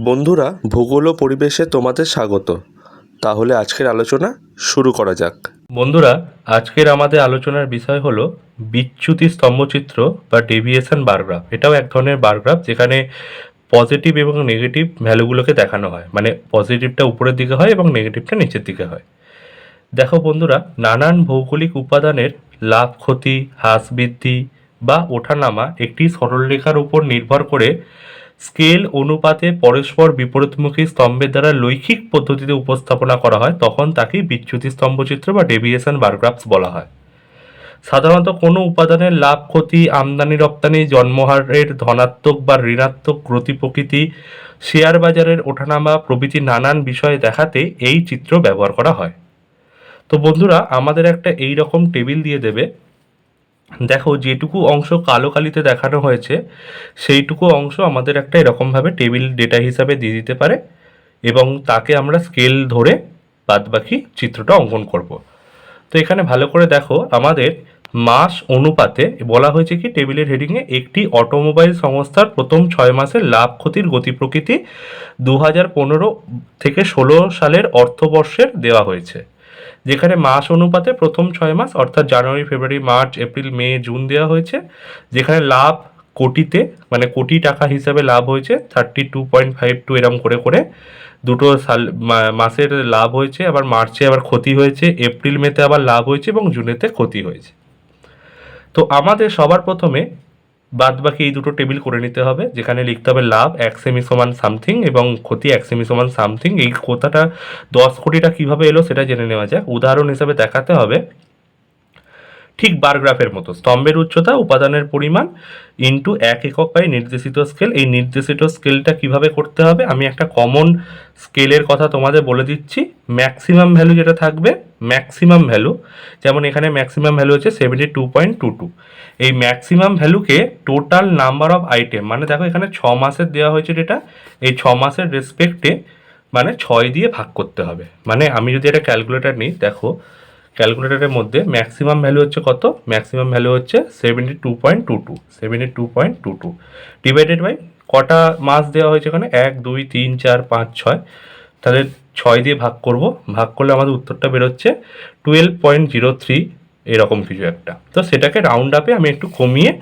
বন্ধুরা, ভূগোল ও পরিবেশে তোমাদের স্বাগত। তাহলে আজকের আলোচনা শুরু করা যাক। বন্ধুরা, আজকের আমাদের আলোচনার বিষয় হলো বিচ্যুতি স্তম্ভচিত্র বা ডেভিয়েশন বারগ্রাফ এটাও এক ধরনের বারগ্রাফ যেখানে পজিটিভ এবং নেগেটিভ ভ্যালুগুলোকে দেখানো হয়। মানে পজিটিভটা উপরের দিকে হয় এবং নেগেটিভটা নিচের দিকে হয়। দেখো বন্ধুরা, নানান ভৌগোলিক উপাদানের লাভ ক্ষতি, হ্রাস বৃদ্ধি বা ওঠানামা একটি সরলরেখার উপর নির্ভর করে স্কেল অনুপাতে পরস্পর বিপরীতমুখী স্তম্ভের দ্বারা লৈখিক পদ্ধতিতে উপস্থাপনা করা হয়, তখন তাকেই বিচ্যুতি স্তম্ভচিত্র বা ডেভিয়েশন বারগ্রাফস বলা হয়। সাধারণত কোনো উপাদানের লাভ, ক্ষতি, আমদানি, রপ্তানি, জন্মহারের ধনাত্মক বা ঋণাত্মক গতি প্রকৃতি, শেয়ার বাজারের ওঠানামা প্রভৃতি নানান বিষয় দেখাতে এই চিত্র ব্যবহার করা হয়। তো বন্ধুরা, আমাদের একটা এই রকম টেবিল দিয়ে দেবে। দেখো, যেটুকু অংশ কালো কালিতে দেখানো হয়েছে, সেইটুকু অংশ আমাদের একটা এরকমভাবে টেবিল ডেটা হিসাবে দিয়ে দিতে পারে এবং তাকে আমরা স্কেল ধরে বাদবাকি চিত্রটা অঙ্কন করব। তো এখানে ভালো করে দেখো, আমাদের মাস অনুপাতে বলা হয়েছে কি টেবিলের হেডিংয়ে একটি অটোমোবাইল সংস্থার প্রথম ছয় মাসের লাভ ক্ষতির গতি প্রকৃতি দু হাজার পনেরো থেকে ষোলো সালের অর্থবর্ষের দেওয়া হয়েছে। যেখানে মাস অনুপাতে প্রথম ছয় মাস, অর্থাৎ জানুয়ারি, ফেব্রুয়ারি, মার্চ, এপ্রিল, মে, জুন দেওয়া হয়েছে। যেখানে লাভ কোটিতে মানে কোটি টাকা হিসাবে লাভ হয়েছে thirty two point five two এরম করে করে। দুটো সাল মাসের লাভ হয়েছে, আবার মার্চে আবার ক্ষতি হয়েছে, এপ্রিল, মেতে আবার লাভ হয়েছে এবং জুনেতে ক্ষতি হয়েছে। তো আমাদের সবার প্রথমে বাদ বাকি এই দুটো টেবিল করে নিতে হবে, যেখানে লিখতে হবে লাভ এক সেমি সমান সামথিং এবং ক্ষতি এক সেমি সমান সামথিং এই কথাটা দশ কোটিটা কীভাবে এলো সেটা জেনে নেওয়া যাক। উদাহরণ হিসাবে দেখাতে হবে ঠিক বারগ্রাফের মতো। স্তম্ভের উচ্চতা, উপাদানের পরিমাণ ইন্টু এক একক পাই নির্দেশিত স্কেল এই নির্দেশিত স্কেলটা কীভাবে করতে হবে? আমি একটা কমন স্কেলের কথা তোমাদের বলে দিচ্ছি। ম্যাক্সিমাম ভ্যালু যেটা থাকবে ম্যাক্সিমাম ভ্যালু যেমন এখানে ম্যাক্সিমাম ভ্যালু হচ্ছে seventy two point two two এই ম্যাক্সিমাম ভ্যালুকে টোটাল নাম্বার অফ আইটেম মানে দেখো এখানে ছ মাসের দেওয়া হয়েছে যেটা এই ছ মাসের রেসপেক্টে মানে ছয় দিয়ে ভাগ করতে হবে। মানে আমি যদি একটা ক্যালকুলেটার নিই, দেখো ক্যালকুলেটরের মধ্যে ম্যাক্সিমাম ভ্যালু হচ্ছে কত? ম্যাক্সিমাম ভ্যালু হচ্ছে seventy two point two two seventy two point two two divided by কটা মাস দেওয়া হয়েছে এখানে? এক, দুই, তিন, চার, পাঁচ, ছয়। তাহলে ছয় দিয়ে ভাগ করব। ভাগ করলে আমাদের উত্তরটা বেরোচ্ছে টুয়েলভ পয়েন্ট জিরো থ্রি এরকম কিছু একটা। তো সেটাকে রাউন্ড আপে আমি একটু কমিয়ে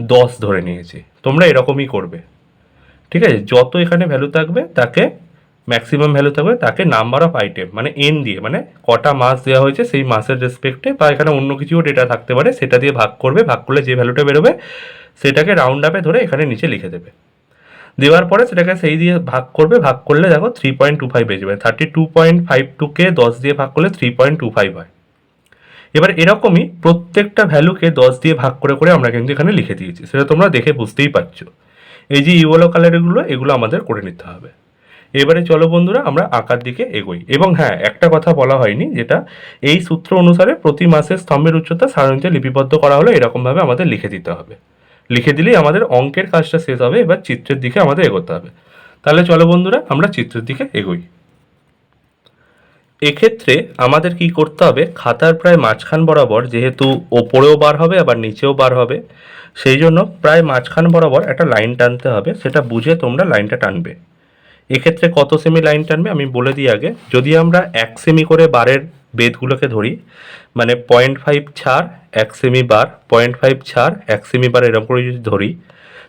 দশ ধরে নিয়েছি। তোমরা এরকমই করবে। ঠিক আছে? যত এখানে ভ্যালু থাকবে তাকে ম্যাক্সিমাম ভ্যালু থাকবে তাকে নাম্বার অফ আইটেম মানে এন দিয়ে মানে কটা মাস দেওয়া হয়েছে সেই মাসের রেসপেক্টে বা এখানে অন্য কিছুও ডেটা থাকতে পারে, সেটা দিয়ে ভাগ করবে, ভাগ করলে যে ভ্যালুটা বেরোবে, সেটাকে রাউন্ড আপে ধরে এখানে নিচে লিখে দেবে। দেওয়ার পরে সেটাকে সেই দিয়ে ভাগ করবে, ভাগ করলে দেখো থ্রি পয়েন্ট টু ফাইভ হয়ে যাবে থার্টি টু পয়েন্ট ফাইভ টুকে দশ দিয়ে ভাগ করলে থ্রি পয়েন্ট টু ফাইভ হয়। এবার এরকমই প্রত্যেকটা ভ্যালুকে দশ দিয়ে ভাগ করে করে আমরা কিন্তু এখানে লিখে দিয়েছি, সেটা তোমরা দেখে বুঝতেই পারছ। এই যে ইউলো কালারগুলো এগুলো আমাদের করে নিতে হবে। এবারে চলো বন্ধুরা, আমরা আঁকার দিকে এগোই। এবং হ্যাঁ একটা কথা বলা হয়নি, যেটা এই সূত্র অনুসারে প্রতি মাসে স্তম্ভের উচ্চতা সারণীতে লিপিবদ্ধ করা হলে এরকমভাবে আমাদের লিখে দিতে হবে। লিখে দিলেই আমাদের অঙ্কের কাজটা শেষ হবে, এবার চিত্রের দিকে আমাদের এগোতে হবে। তাহলে চলো বন্ধুরা, আমরা চিত্রের দিকে এগোই। এক্ষেত্রে আমাদের কি করতে হবে, খাতার প্রায় মাঝখান বরাবর, যেহেতু ওপরেও বার হবে, আবার নিচেও বার হবে, সেই জন্য প্রায় মাঝখান বরাবর একটা লাইন টানতে হবে, সেটা বুঝে তোমরা লাইনটা টানবে। এক্ষেত্রে কত সেমি লাইন টানবে আমি বলে দিই আগে। যদি আমরা এক সেমি করে বারের বেদগুলোকে ধরি মানে পয়েন্ট ফাইভ ছাড়, এক সেমি বার পয়েন্ট ফাইভ ছাড়, এক সেমি বার এরকম করে যদি ধরি,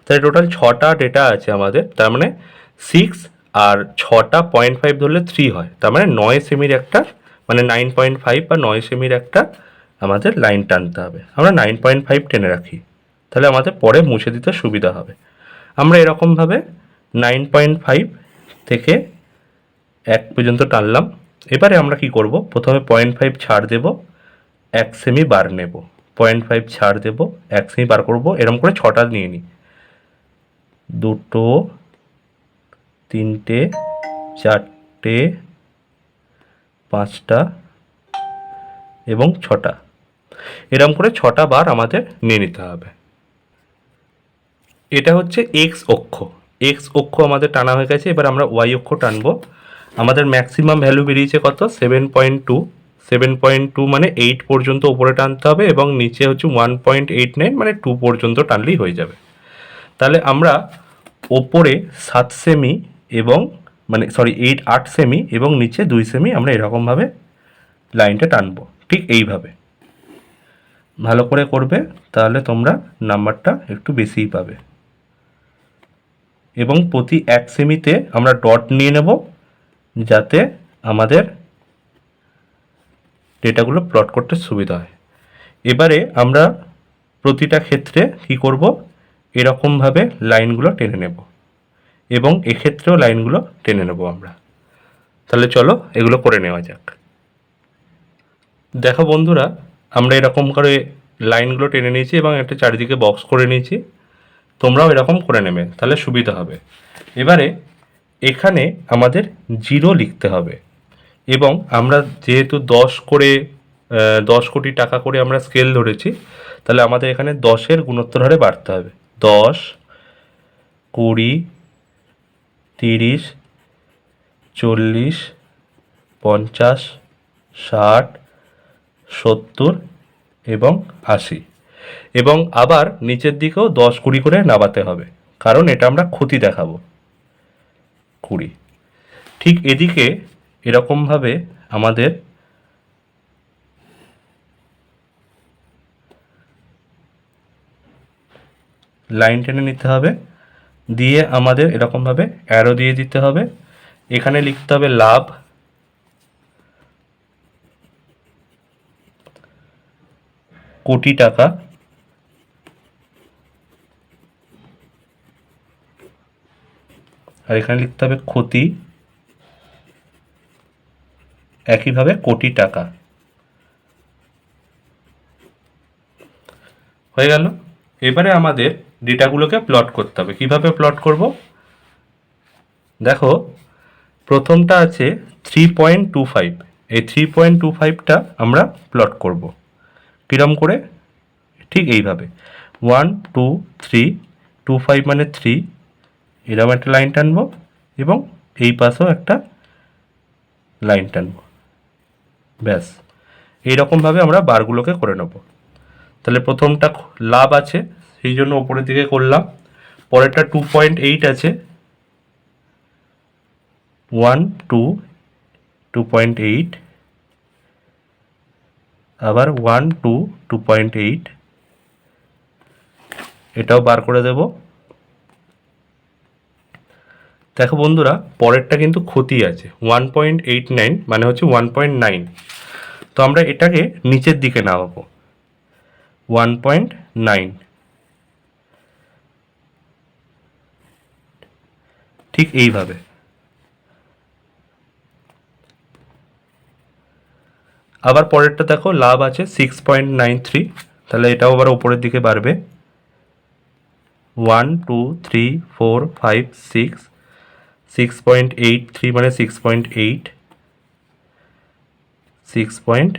তাহলে টোটাল ছটা ডেটা আছে আমাদের। তার মানে সিক্স আর ছটা পয়েন্ট ফাইভ ধরলে থ্রি হয়। তার মানে নয় সেমির একটা মানে নাইন পয়েন্ট ফাইভ বা নয় সেমির একটা আমাদের লাইন টানতে হবে। আমরা নাইন পয়েন্ট ফাইভ টেনে রাখি। তাহলে আমাদের পরে মুছে দিতে সুবিধা হবে। আমরা এরকমভাবে নাইন পয়েন্ট ফাইভ থেকে এক পর্যন্ত টানলাম। এবারে আমরা কি করব? প্রথমে পয়েন্ট ফাইভ ছাড় দেব, এক সেমি বার নেব। পয়েন্ট ফাইভ ছাড় দেব, এক সেমি বার করব এরকম করে ছটা নিয়ে নিই দুটো, তিনটে, চারটে, পাঁচটা এবং ছটা। এরকম করে ছটা বার আমাদের নিয়ে নিতে হবে। এটা হচ্ছে এক্স অক্ষ। এক্স অক্ষ আমাদের টানা হয়ে গেছে, এবার আমরা ওয়াই অক্ষ টানবো। আমাদের ম্যাক্সিমাম ভ্যালু বেরিয়েছে কত? Seven point two seven point two মানে এইট পর্যন্ত উপরে টানতে হবে এবং নিচে হচ্ছে ওয়ান পয়েন্ট এইট নাইন মানে টু পর্যন্ত টানলেই হয়ে যাবে। তাহলে আমরা ওপরে সাত সেমি এবং মানে সরি এইট আট সেমি এবং নিচে দুই সেমি আমরা এরকমভাবে লাইনটা টানবো, ঠিক এইভাবে। ভালো করে করবে, তাহলে তোমরা নাম্বারটা একটু বেশিই পাবে। এবং প্রতি এক সেমিতে আমরা ডট নিয়ে নেব যাতে আমাদের ডেটাগুলো প্লট করতে সুবিধা হয়। এবারে আমরা প্রতিটা ক্ষেত্রে কি করব? এরকমভাবে লাইনগুলো টেনে নেব এবং এক্ষেত্রেও লাইনগুলো টেনে নেব আমরা। তাহলে চলো এগুলো করে নেওয়া যাক। দেখো বন্ধুরা, আমরা এরকম করে লাইনগুলো টেনে নিয়েছি এবং একটা চারিদিকে বক্স করে নিয়েছি। তোমরাও এরকম করে নেবে, তাহলে সুবিধা হবে। এবারে এখানে আমাদের জিরো লিখতে হবে। এবং আমরা যেহেতু দশ করে দশ কোটি টাকা করে আমরা স্কেল ধরেছি, তাহলে আমাদের এখানে দশের গুণোত্তর হারে বাড়তে হবে। দশ, কুড়ি, তিরিশ, চল্লিশ, পঞ্চাশ, ষাট, সত্তর এবং আশি। এবং আবার নিচের দিকেও দশ কুড়ি করে নামাতে হবে। কারণ এটা আমরা ক্ষতি দেখাবো। কুড়ি। ঠিক এদিকে এরকমভাবে আমাদের লাইন টেনে নিতে হবে। দিয়ে আমাদের এরকমভাবে অ্যারো দিয়ে দিতে হবে। এখানে লিখতে হবে লাভ। কোটি টাকা। আর এখানে লিখতে হবে ক্ষতি। একইভাবে কোটি টাকা। হয়ে গেল। এবারে আমাদের ডেটাগুলোকে প্লট করতে হবে। কীভাবে প্লট করব? দেখো, প্রথমটা আছে থ্রি পয়েন্ট টু ফাইভ। এই থ্রি পয়েন্ট টু ফাইভটা আমরা প্লট করব। কীরম করে? ঠিক এইভাবে। One, two, three, two five মানে থ্রি এরকম একটা লাইন টানবো এবং এই পাশেও একটা লাইন টানবো। ব্যাস। এইরকমভাবে আমরা বারগুলোকে করে নেব। তাহলে প্রথমটা লাভ আছে, সেই জন্য ওপরের দিকে করলাম। পরেরটা টু পয়েন্ট এইট আছে। One two two point eight আবার one two two point eight এটাও বার করে দেব। দেখো বন্ধুরা, পরেরটা কিন্তু ক্ষতি আছে। ওয়ান পয়েন্ট এইট নাইন মানে হচ্ছে ওয়ান পয়েন্ট নাইন তো আমরা এটাকে নিচের দিকে নামাবো। ওয়ান পয়েন্ট নাইন ঠিক এইভাবে। আবার পরেরটা দেখো, লাভ আছে সিক্স পয়েন্ট নাইন থ্রি তাহলে এটাও আবার ওপরের দিকে বাড়বে। One two three four five six six point eight three মানে six point eight six point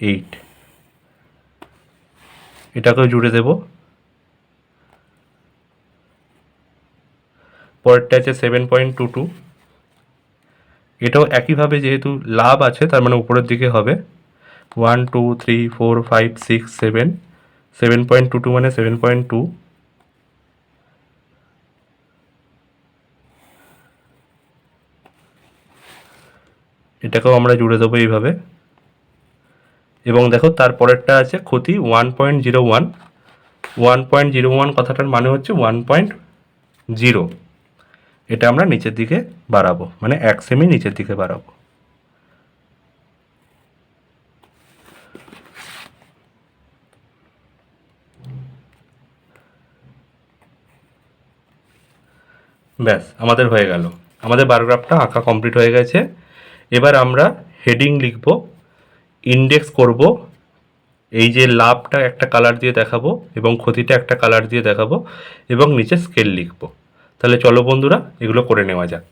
eight এটাকেও জুড়ে দেব। পরেরটা আছে সেভেন পয়েন্ট টু টু এটাও একইভাবে যেহেতু লাভ আছে, তার মানে উপরের দিকে হবে। One two three four five six seven seven point two two মানে সেভেন পয়েন্ট টু এটাকেও আমরা জুড়ে দেবো এইভাবে। এবং দেখো তারপরেরটা আছে ক্ষতি one point zero one one point zero one কথাটার মানে হচ্ছে ওয়ান পয়েন্ট জিরো এটা আমরা নিচের দিকে বাড়াবো মানে এক সেমি নিচের দিকে বাড়াবো। ব্যাস, আমাদের হয়ে গেল। আমাদের বারোগ্রাফটা আঁকা কমপ্লিট হয়ে গেছে। এবার আমরা হেডিং লিখব ইন্ডেক্স করব, এই যে লাভটা একটা কালার দিয়ে দেখাবো এবং ক্ষতিটা একটা কালার দিয়ে দেখাবো এবং নিচে স্কেল লিখব। তাহলে চলো বন্ধুরা, এগুলো করে নেওয়া যাক।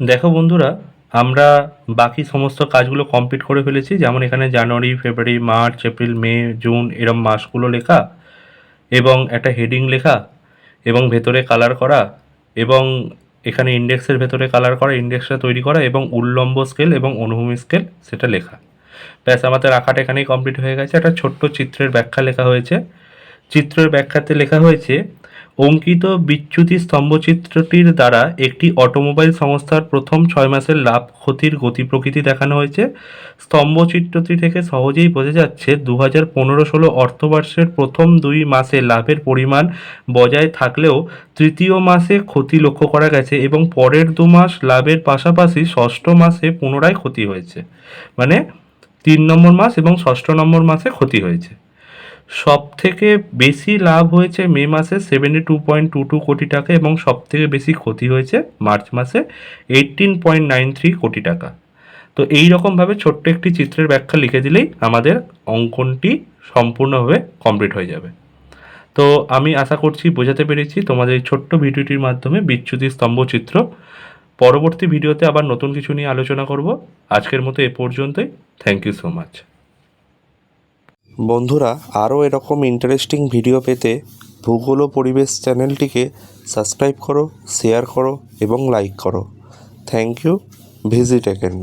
দেখো বন্ধুরা, আমরা বাকি সমস্ত কাজগুলো কমপ্লিট করে ফেলেছি। যেমন এখানে জানুয়ারি, ফেব্রুয়ারি, মার্চ, এপ্রিল, মে, জুন এরম মাসগুলো লেখা এবং একটা হেডিং লেখা এবং ভেতরে কালার করা এবং এখানে ইন্ডেক্সের ভেতরে কালার করা ইন্ডেক্সটা তৈরি করা এবং উল্লম্ব স্কেল এবং অনুভূমি স্কেল সেটা লেখা। ব্যাস, আমাদের আঁকাটা এখানেই কমপ্লিট হয়ে গেছে। একটা ছোট্ট চিত্রের ব্যাখ্যা লেখা হয়েছে। চিত্রের ব্যাখ্যাতে লেখা হয়েছে অঙ্কিত বিচ্যুতি স্তম্ভচিত্রটির দ্বারা একটি অটোমোবাইল সংস্থার প্রথম ছয় মাসের লাভ ক্ষতির গতি প্রকৃতি দেখানো হয়েছে। স্তম্ভচিত্রটি থেকে সহজেই বোঝা যাচ্ছে দু হাজার পনেরো ষোলো অর্থবর্ষের প্রথম দুই মাসে লাভের পরিমাণ বজায় থাকলেও তৃতীয় মাসে ক্ষতি লক্ষ্য করা গেছে এবং পরের দু মাস লাভের পাশাপাশি ষষ্ঠ মাসে পুনরায় ক্ষতি হয়েছে। মানে তিন নম্বর মাস এবং ষষ্ঠ নম্বর মাসে ক্ষতি হয়েছে। সব থেকে বেশি লাভ হয়েছে মে মাসে seventy two point two two কোটি টাকা এবং সব থেকে বেশি ক্ষতি হয়েছে মার্চ মাসে এইটিন পয়েন্ট নাইন থ্রি কোটি টাকা। তো এই রকমভাবে ছোট্ট একটি চিত্রের ব্যাখ্যা লিখে দিলেই আমাদের অঙ্কনটি সম্পূর্ণভাবে কমপ্লিট হয়ে যাবে। তো আমি আশা করছি বোঝাতে পেরেছি তোমাদের এই ছোট্ট ভিডিওটির মাধ্যমে বিচ্যুতি স্তম্ভচিত্র পরবর্তী ভিডিওতে আবার নতুন কিছু নিয়ে আলোচনা করব। আজকের মতো এ পর্যন্তই। থ্যাংক ইউ সো মাচ বন্ধুরা, আরও এরকম ইন্টারেস্টিং ভিডিও পেতে ভূগোল ও পরিবেশ চ্যানেলটিকে সাবস্ক্রাইব করো শেয়ার করো এবং লাইক করো। Thank you visit again